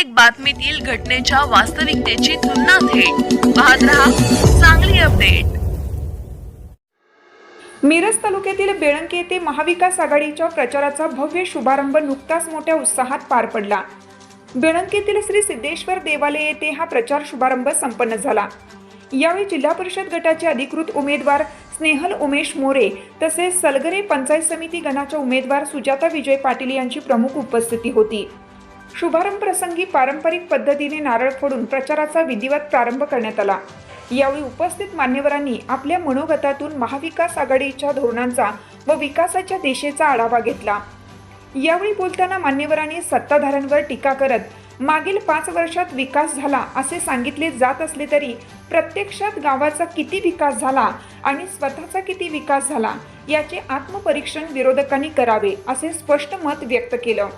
प्रत्येक बातमीतील घटनेच्या वास्तविकतेची तुलना थेट. पाहत रहा चांगली अपडेट. मिरज तालुक्यातील बेळंकी येथे महाविकास आघाडीच्या प्रचाराचा भव्य शुभारंभ नुकताच मोठ्या उत्साहात पार पडला. बेळंकीतील श्री सिद्धेश्वर देवालय येथे हा प्रचार शुभारंभ संपन्न झाला. यावेळी जिल्हा परिषद गटाचे अधिकृत उमेदवार स्नेहल उमेश मोरे तसेच सलगरे पंचायत समिती गणाच्या उमेदवार सुजाता विजय पाटील यांची प्रमुख उपस्थिती होती. शुभारंभ प्रसंगी पारंपरिक पद्धतीने नारळ फोडून प्रचाराचा विधिवत प्रारंभ करण्यात आला. यावेळी उपस्थित मान्यवरांनी आपल्या मनोगतातून महाविकास आघाडीच्या धोरणांचा व विकासाच्या दिशेचा आढावा घेतला. यावेळी बोलताना मान्यवरांनी सत्ताधाऱ्यांवर टीका करत मागील पाच वर्षात विकास झाला असे सांगितले जात असले तरी प्रत्यक्षात गावाचा किती विकास झाला आणि स्वतःचा किती विकास झाला याचे आत्मपरीक्षण विरोधकांनी करावे असे स्पष्ट मत व्यक्त केलं.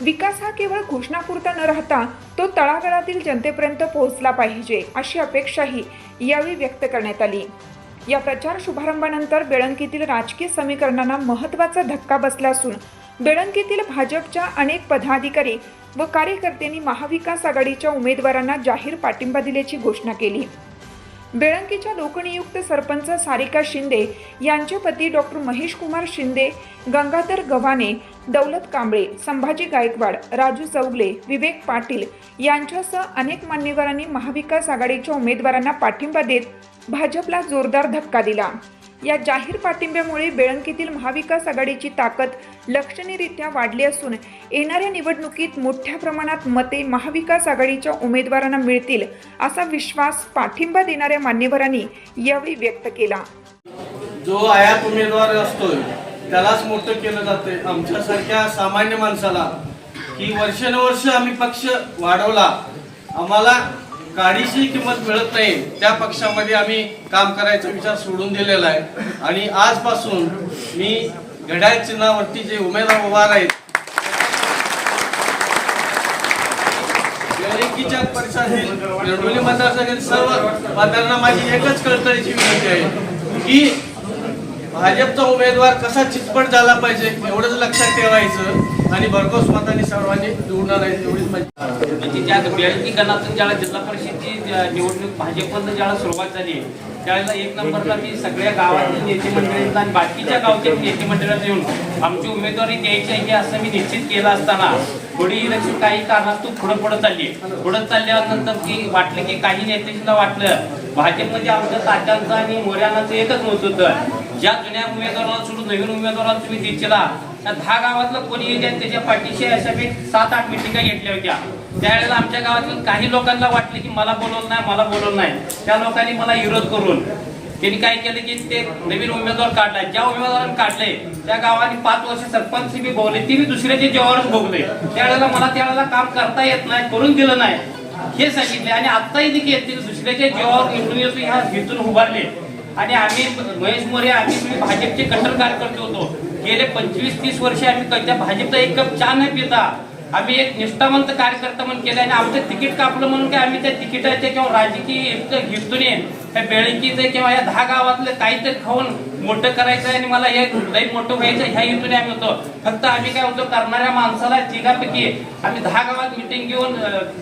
विकास हा केवळ घोषणापुरता न राहता तो तळागाळातील जनतेपर्यंत पोहोचला पाहिजे अशी अपेक्षाही यावेळी व्यक्त करण्यात आली. या प्रचार शुभारंभानंतर बेळंकीतील राजकीय समीकरणांना महत्त्वाचा धक्का बसला असून बेळंकीतील भाजपच्या अनेक पदाधिकारी व कार्यकर्त्यांनी महाविकास आघाडीच्या उमेदवारांना जाहीर पाठिंबा दिल्याची घोषणा केली. बेळंकीच्या लोकनियुक्त सरपंच सारिका शिंदे यांचे पती डॉक्टर महेश कुमार शिंदे गंगाधर गव्हाणे दौलत कांबळे संभाजी गायकवाड राजू चौगले विवेक पाटील यांच्यासह अनेक मान्यवरांनी महाविकास आघाडीच्या उमेदवारांना पाठिंबा देत भाजपला जोरदार धक्का दिला. या जाहीर पाठिंब्यामुळे बेळंकीतील महाविकास आघाडीची ताकद लक्षणीयरित्या वाढली असून येणाऱ्या निवडणुकीत मोठ्या प्रमाणात मते महाविकास आघाडीच्या उमेदवारांना मिळतील असा विश्वास पाठिंबा देणाऱ्या मान्यवरांनी यावेळी व्यक्त केला. जो आयात उमेदवार असतोय त्यालाच मोठं केलं जाते आमच्यासारख्या सामान्य माणसाला की वर्षानुवर्ष आम्ही पक्ष वाढवला आम्हाला गाडीची किंमत मिळत नाही त्या पक्षामध्ये आम्ही काम करायचा विचार सोडून दिलेला आहे. आणि आजपासून मी घड्याळ चिन्हावरती जे उमेदवार उभार आहेत बेळंकीच्या परिसरातील मतदारसंघातील सर्व मतदारांना माझी एकच कळकळीची विनंती आहे की भाजपचा उमेदवार कसा चितपट झाला पाहिजे एवढंच लक्षात ठेवायचं आणि भरघोस मतांनी सर्वांनी निवडणार आहे एवढीच म्हणजे त्या बेळकी गणातून ज्याला जिल्हा परिषदची निवडणूक भाजपनं ज्याला सुरुवात झाली त्यावेळेला एक नंबरला मी सगळ्या गावातील नेते मंडळींना आणि बाकीच्या गावच्या नेते मंडळात येऊन आमची उमेदवारी द्यायची आहे असं मी निश्चित केलं असताना थोडी इलेक्शन काही कारणास्तव पुढं पुढं चालली पुढं चालल्यानंतर की वाटलं की काही नेत्यांना वाटलं. भाजपमध्ये आमच्या तात्यांचं आणि मोऱ्यांचं एकच मत होतं. ज्या जुन्या उमेदवाराला सोडून नवीन उमेदवाराला तुम्ही दिसला त्या दहा गावातलं कोणी येईल त्याच्या पाठीशी अशा मी सात आठ मिटिंगा घेतल्या होत्या. त्यावेळेला आमच्या गावातील काही लोकांना वाटलं की मला बोलवलं नाही मला बोलवलं नाही. त्या लोकांनी मला विरोध करून त्यांनी काय केलं की ते नवीन उमेदवार काढलाय. ज्या उमेदवारांनी काढले त्या गावाने पाच वर्ष सरपंच बी भोगले ती बी दुसऱ्याचे जेव्हावरच भोगले. त्यावेळेला मला त्यावेळेला काम करता येत नाही करून दिलं नाही. हे सांगितले आणि आत्ताही देखील दुसऱ्याचे दुसऱ्याच्या जीवावर निवडून येतो ह्या हेतून उभारले. आणि आम्ही महेश मोरे आम्ही तुम्ही भाजपचे कट्टर कार्यकर्ते होतो. गेले पंचवीस तीस वर्षे आम्ही कधीच्या भाजपचा एक कप चहा नाही पिता आम्ही एक निष्ठावंत कार्यकर्ता म्हणून केलं आणि आमचं तिकीट कापलं म्हणून काय आम्ही त्या तिकिटाचे किंवा राजकीय इतकं घेतून त्या बेळंकीचं किंवा या दहा गावातलं काहीतरी खाऊन मोठं करायचं आणि मला हे लई मोठं व्हायचं ह्या हेतूने आम्ही होतो. फक्त आम्ही काय होतो करणाऱ्या माणसाला तिघापैकी आम्ही दहा गावात मिटिंग घेऊन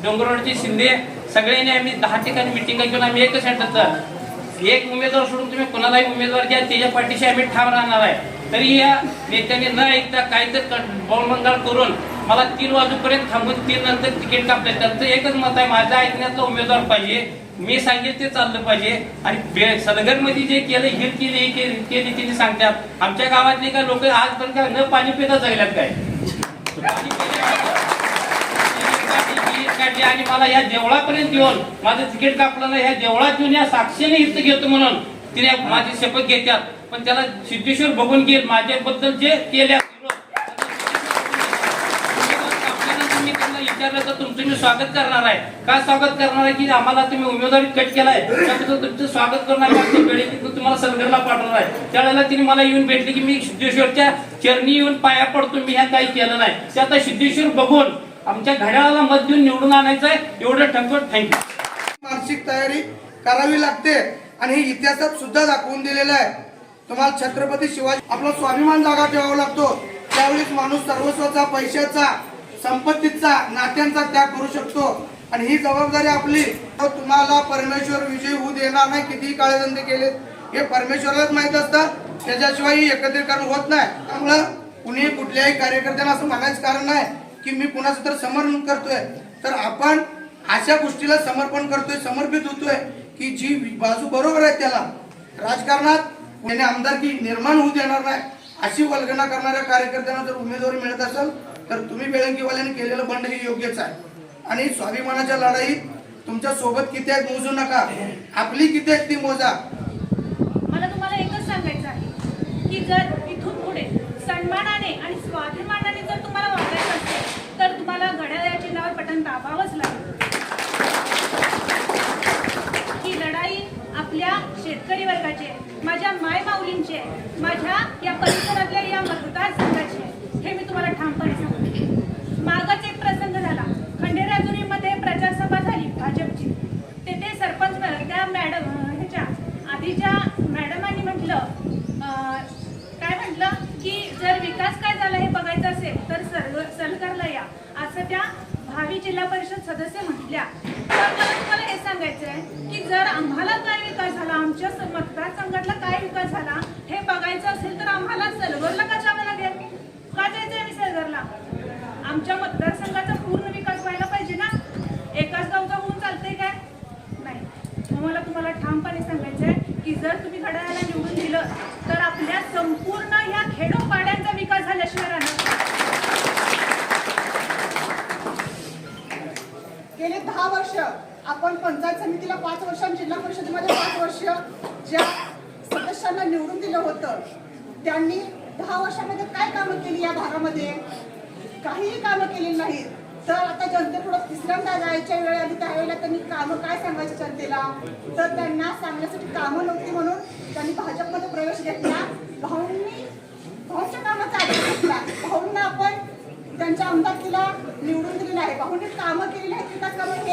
डोंगरवाडचे शिंदे सगळ्यांनी आम्ही दहा ठिकाणी मिटिंग घेऊन आम्ही एकच सेंटरचं एक उमेदवार सोडून तुम्ही कोणालाही उमेदवार द्या त्याच्या पाठीशी आम्ही ठाम राहणार आहे. तरी या नेत्यांनी न ऐकता काहीतरी बळमंगळ करून मला तीन वाजूपर्यंत थांबून तीन नंतर तिकीट कापले. त्यांचं एकच मत आहे माझ्या ऐकण्याचा उमेदवार पाहिजे मी सांगेल ते चाललं पाहिजे. आणि सलगरमध्ये जे केलं हे केले केली केले सांगतात. आमच्या गावातले काय लोक आजपर्यंत काय न पाणी पिता जायलात काय? काढली आणि मला या देवळापर्यंत येऊन माझं तिकीट कापलं नाही ह्या देवळात येऊन या साक्षीने इथं घेतो म्हणून. तिने माझी शपथ घेतात. पण त्याला सिद्धेश्वर बघून घेईल माझ्याबद्दल जे केल्या विचारलं तर तुमचं मी स्वागत करणार आहे. का स्वागत करणार आहे? की आम्हाला तुम्ही उमेदवारी कट केलाय? त्याबद्दल तुमचं स्वागत करणार तुम्हाला सलगरला पाठवणार आहे. त्यावेळेला तिने मला येऊन भेटली की मी सिद्धेश्वरच्या चरणी येऊन पाया पडतो. मी ह्या काही केलं नाही. ते आता सिद्धेश्वर बघून आमच्या घड्याळाला मत देऊन निवडून आणायचं आहे. एवढं ठणकट थँक्यू मानसिक तयारी करावी लागते आणि हे इतिहासात सुद्धा दाखवून दिलेलं आहे. तुम्हाला छत्रपती शिवाजी आपला स्वाभिमान जागा ठेवावा लागतो. त्यावेळेस माणूस सर्वस्वाचा पैशाचा संपत्तीचा नात्यांचा त्याग करू शकतो. आणि ही जबाबदारी आपली. तुम्हाला परमेश्वर विजय होऊ देणार नाही कितीही काळेधंदे केले. हे परमेश्वरालाच माहीत असतं. त्याच्याशिवाय एकत्रीकरण होत नाही. त्यामुळं कुणी कुठल्याही कार्यकर्त्यांना असं म्हणायचं कारण नाही. की मी कुणाचं तर समर्पण करतोय. तर आपण अशा गोष्टीला समर्पण करतोय समर्पित होतोय की जी बाजू बरोबर आहे त्याला. राजकारणात कोणी आमदारकी निर्माण होऊ देणार नाही अशी वल्गना करणाऱ्या कार्यकर्त्यांना जर उमेदवारी मिळत असेल तर तुम्ही बेळंगीवाल्याने केलेलं बंड हे योग्यच आहे. आणि स्वाभिमानाच्या लढाईत तुमच्यासोबत किती आहेत मोजू नका. आपली किती आहेत ती मोजा. मला तुम्हाला एकच सांगायचं आहे की जर इथून पुढे सन्मानाने आणि स्वाभिमानाने जर तुम्हाला मला तुम्हाला घड्याळ्या चिन्हावर बटन दाबावंच लागलं. ही लढाई आपल्या शेतकरी वर्गाची आहे माझ्या माय माऊलींची आहे माझ्या या परिसरातल्या या मतदारसंघाची आहे. हे मी तुम्हाला ठामपणे सांगते मागच एक प्रसंग झाला खंडेराजुरीमध्ये प्रचार सभा झाली भाजपची तेथे सरपंच त्या मॅडम ह्याच्या आधीच्या मॅडमांनी म्हटलं अं, काय म्हटलं की जर विकास काय झाला हे बघायचं असेल तर सर्व सलगरला या असं त्या भावी जिल्हा परिषद सदस्य म्हटल्या तर मला तुम्हाला हे सांगायचं आहे की जर आम्हाला काय विकास झाला आमच्या मतदारसंघातला काय विकास झाला हे बघायचं असेल तर आम्हाला सलगरला का जावं लागेल? का जायचं आम्ही सलगरला आमच्या मतदारसंघाचा पूर्ण विकास व्हायला पाहिजे ना? एकाच गावचा होऊन चालतंय काय? नाही. मग मला तुम्हाला ठामपणे सांगायचं आहे की जर तुम्ही घड्याळाला निवडून दिलं तर आपल्या संपूर्ण ह्या खेडोपाड्यांचा विकास वर्ष आपण पंचायत समितीला पाच वर्ष आणि जिल्हा परिषदेमध्ये पाच वर्ष ज्या सदस्यांना निवडून दिलं होतं त्यांनी दहा वर्षामध्ये काय कामं केली या भागामध्ये काहीही कामं केलेली नाहीत. तर आता जनतेपुढं तिसऱ्यांदा जायच्या वेळ आली त्यावेळेला त्यांनी कामं काय सांगायची जनतेला? तर त्यांना सांगण्यासाठी कामं नव्हती म्हणून त्यांनी भाजपमध्ये प्रवेश घेतला. भाऊंनी भाऊंच्या कामाचा आधार घेतला. भाऊंना आपण त्यांच्या आमदारकीला निवडून दिलेलं आहे. भाऊंनी कामं केलेली आहेत विकास कामं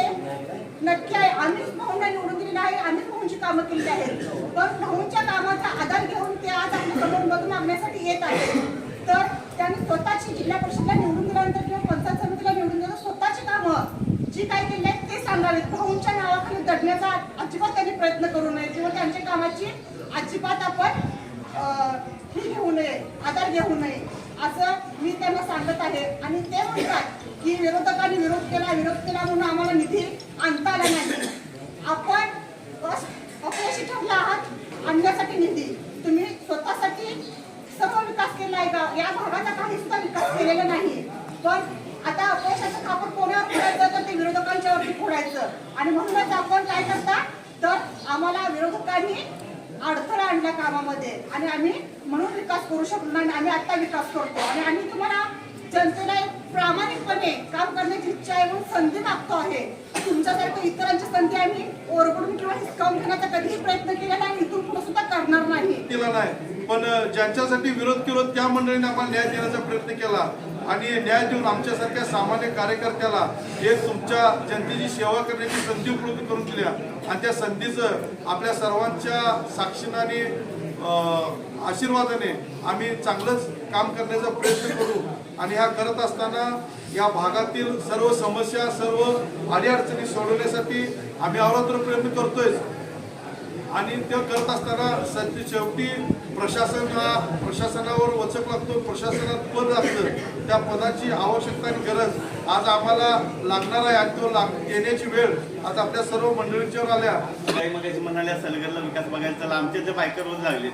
नक्की आहे. आम्हीच भाऊंना निवडून दिली आहे. आम्हीच भाऊंची कामं केली आहेत. पण भाऊंच्या कामाचा आधार घेऊन ते आज आपल्यासमोर मधून येत आहेत. तर त्यांनी स्वतःची जिल्हा परिषदला निवडून दिल्यानंतर किंवा पंचायत समितीला निवडून दिलं स्वतःची कामं जी काय केली आहेत ते सांगावेत. भाऊंच्या नावाखाली दडण्याचा अजिबात त्यांनी प्रयत्न करू नये. किंवा त्यांच्या कामाची अजिबात आपण ही घेऊ नये आधार घेऊ नये असं मी त्यांना सांगत आहे. आणि ते म्हणतात की विरोधकांनी विरोध केला विरोध केला म्हणून आम्हाला आणता आला नाही. आपण अपयशी ठरला आहात आणण्यासाठी निधी. तुम्ही स्वतःसाठी सर्व विकास केला आहे का? या भागाचा काही सुद्धा विकास केलेला नाही. पण आता अपयशाचं कापड कोणावर फोडायचं? तर ते विरोधकांच्या वरती फोडायचं. आणि म्हणूनच आपण काय करता? तर आम्हाला विरोधकांनी अडथळा आणला कामामध्ये. आणि आम्ही म्हणून विकास करू शकलो नाही आणि आम्ही आता विकास करतो. आणि आम्ही तुम्हाला जनतेला प्रामाणिकपणे काम करण्याची इच्छा आहे म्हणून संधी मागतो आहे. तुमच्यासारखं इतरांची संधी आम्ही ओरबडून किंवा हिसकावून घेण्याचा कधीही प्रयत्न केला नाही आणि इथून पुढे सुद्धा करणार नाही. केला नाही. पण ज्यांच्यासाठी विरोध केलो त्या मंडळीने आम्हाला न्याय देण्याचा प्रयत्न केला. आणि न्याय देऊन आमच्यासारख्या सामान्य कार्यकर्त्याला एक तुमच्या जनतेची सेवा करण्याची संधी उपलब्ध करून दिल्या. आणि त्या संधीचं आपल्या सर्वांच्या साक्षीनाने अं, आशीर्वादाने आम्ही चांगलंच काम करण्याचा प्रयत्न करू. आणि ह्या करत असताना या भागातील सर्व समस्या सर्व अडीअडचणी सोडवण्यासाठी आम्ही अवरात्र प्रयत्न करतोय. आणि ते करत असताना सध्या शेवटी प्रशासना प्रशासनावर वचक लागतो प्रशासनात पद लागतं त्या पदाची आवश्यकता आणि गरज आज आम्हाला लागणार आहे आणि तो लाग येण्याची वेळ आता आपल्या सर्व मंडळींच्यावर आल्या. म्हणाल्या सलगरला विकास बघायला चला आमचे ते बायकर रोज लागले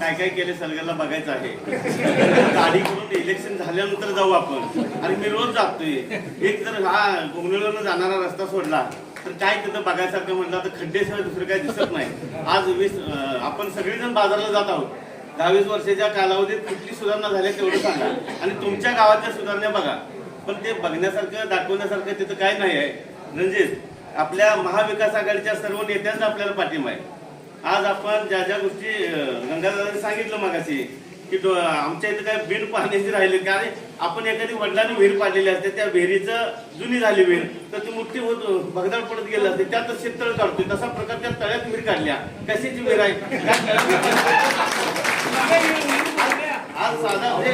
काय काय केले सलगरला बघायचं आहे. गाडी करून इलेक्शन झाल्यानंतर जाऊ आपण. आणि मी रोज जातोय. एक जर हा गोंगलेला जाणारा रस्ता सोडला तर काय तिथं बघायसारखं म्हटलं तर खड्डेशिवाय दुसरं काही दिसत नाही. आज वीस आपण सगळेजण बाजारला जात आहोत. दहावीस वर्षाच्या कालावधीत कुठली सुधारणा झाल्या तेवढं सांगा. आणि तुमच्या गावातल्या सुधारणा बघा. पण ते बघण्यासारखं दाखवण्यासारखं तिथं काय नाही आहे. म्हणजेच आपल्या महाविकास आघाडीच्या सर्व नेत्यांचा आपल्याला पाठिंबा आहे. आज आपण ज्या ज्या गोष्टी अं, गंगाधरांनी सांगितलं मगाशी की आमच्या इथं काय विहीर पाहण्याची राहिली कारण आपण एखादी वडिलांनी विहीर पाडलेली असते त्या विहिरीचं जुनी झाली विहीर तर ती मोठी होत भगदाड पडत गेली असते त्यात शेततळ काढतोय तसा प्रकार त्या तळ्यात विहीर काढल्या. कशाची विहीर आहे? आज साधा आहे.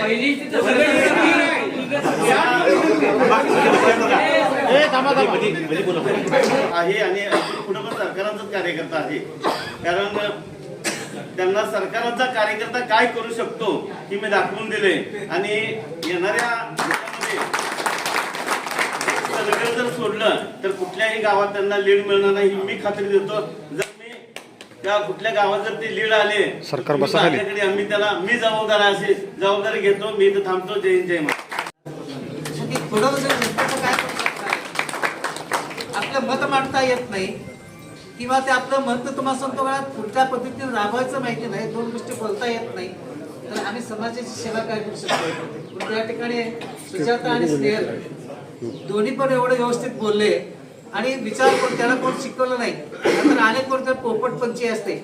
आणि पुढे पण सरकारांचाच कार्यकर्ता आहे. कारण त्यांना सरकारांचा कार्यकर्ता काय करू शकतो हे मी दाखवून दिले. आणि येणाऱ्या सलगर जर सोडलं तर कुठल्याही गावात त्यांना लीड मिळणार नाही ही मी खात्री देतो. जर मी त्या कुठल्या गावात जर ते लीड आले सरकार माझ्याकडे आम्ही त्याला मी जबाबदार आहे अशी जबाबदारी घेतो मी इथं थांबतो. जय हिंद, जय महाराज म्हणजे? आपलं मत मांडता येत नाही. किंवा ते आपलं मत तुम्हाला सांगतो मला पुढच्या पद्धतीने राबवायचं माहिती नाही दोन गोष्टी बोलता येत नाही. तर आम्ही समाजाची सेवा काय करू शकतो? पण त्या ठिकाणी सुजाता आणि स्नेहल दोन्ही पण एवढं व्यवस्थित बोलले. आणि विचार कोण त्याला कोण शिकवलं नाही. नंतर अनेक कोण तर पोपटपंची असते.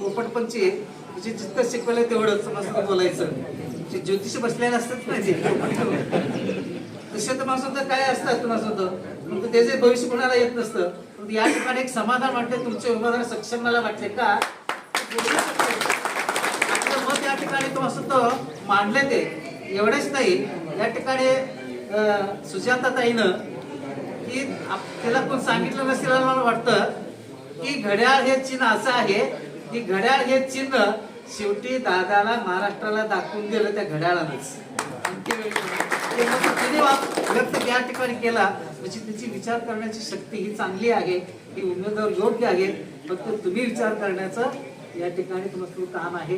पोपटपंची म्हणजे जितकं शिकवलं तेवढंच मस्त बोलायचं. जे ज्योतिष बसलेले असतात ना ते. तसे तुम्हाला सुद्धा काय असतात तुम्हाला सुद्धा परंतु त्याचे भविष्य कोणाला येत नसतं या ठिकाणी एक समाधान वाटते तुमचे उमेदवार सक्षम मला वाटते का मत या ठिकाणी तुम्हाला सुद्धा मांडले ते. एवढेच नाही. या ठिकाणी सुजाताताईनं की आप- त्याला कोण सांगितलं नसेल मला वाटतं की घड्याळ हे चिन्ह असं आहे की घड्याळ हे चिन्ह शेवटी दादाला महाराष्ट्राला दाखवून दिलं त्या घड्याळानंच. आणखी व्यक्त या ठिकाणी केला. म्हणजे त्याची विचार करण्याची शक्ती ही चांगली आहे ही उमेदवार योग्य आहे फक्त तुम्ही विचार करण्याचं या ठिकाणी तुमचं काम आहे.